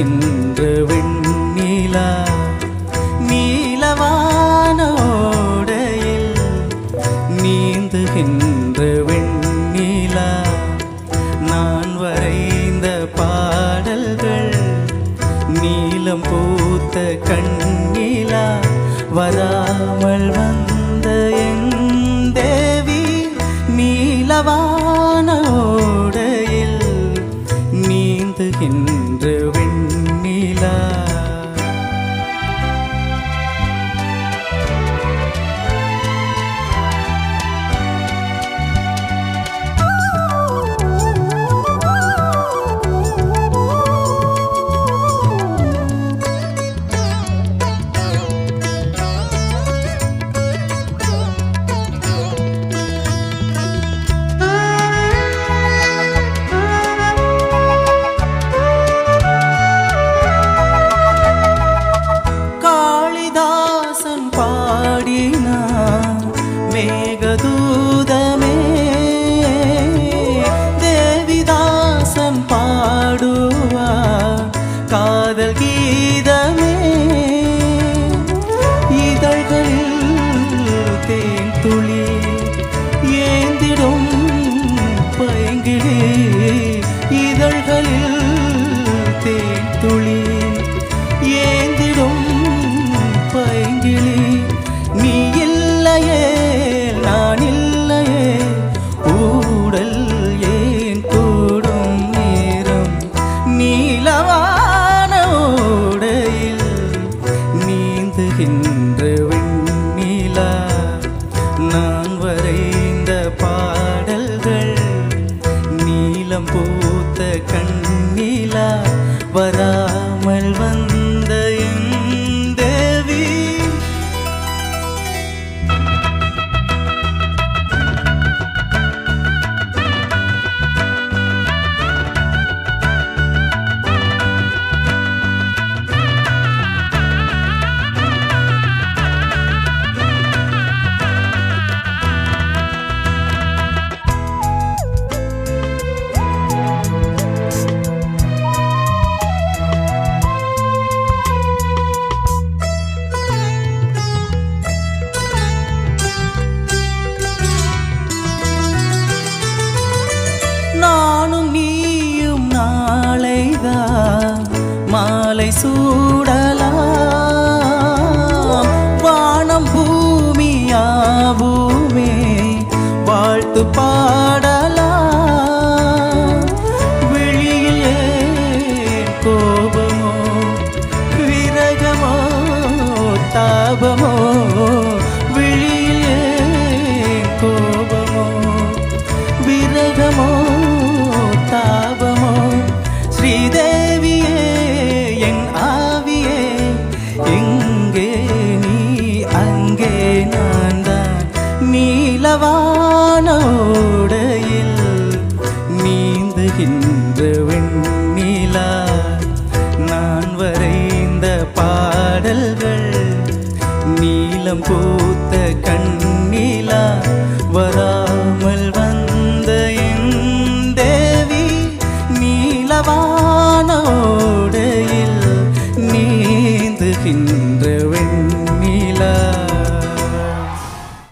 மறைகின்ற வெண்ணிலா நீலவானோடையில் நீந்துகின்ற வெண்ணிலா. நான் வரைந்த பாடல்கள் நீலம் பூத்த கண்ணிலா வராமல் வந்த என் தேவி நீலவா தேன் துளி ஏந்திடும் பைங்கிளி இதழ்களில் தேன் துளி ஏந்திடும் பைங்கிளி நீ இல்லையே நான் இல்லையே ஊடல் ஏன் கூடும் நேரம்? நீலவான ஓடையில் நீந்துகின்ற பூத்த கண்ணிலா வராமல் வந்த மாலை சூடலாம். வானம் பூமியாவுமே வாழ்த்து பாடலாம். விழியில் கோபமோ விரகமோ தாபமோ? விழியில் கோபமோ விரகமோ? இங்கே நீ அங்கே நான் தான் நீலவான ஓடையில் நீந்துகின்ற வெண்ணிலா. நான் வரைந்த பாடல்கள் நீலம் பூத்த கண்ணிலா. வராமல் வந்த என் தேவி நீலவான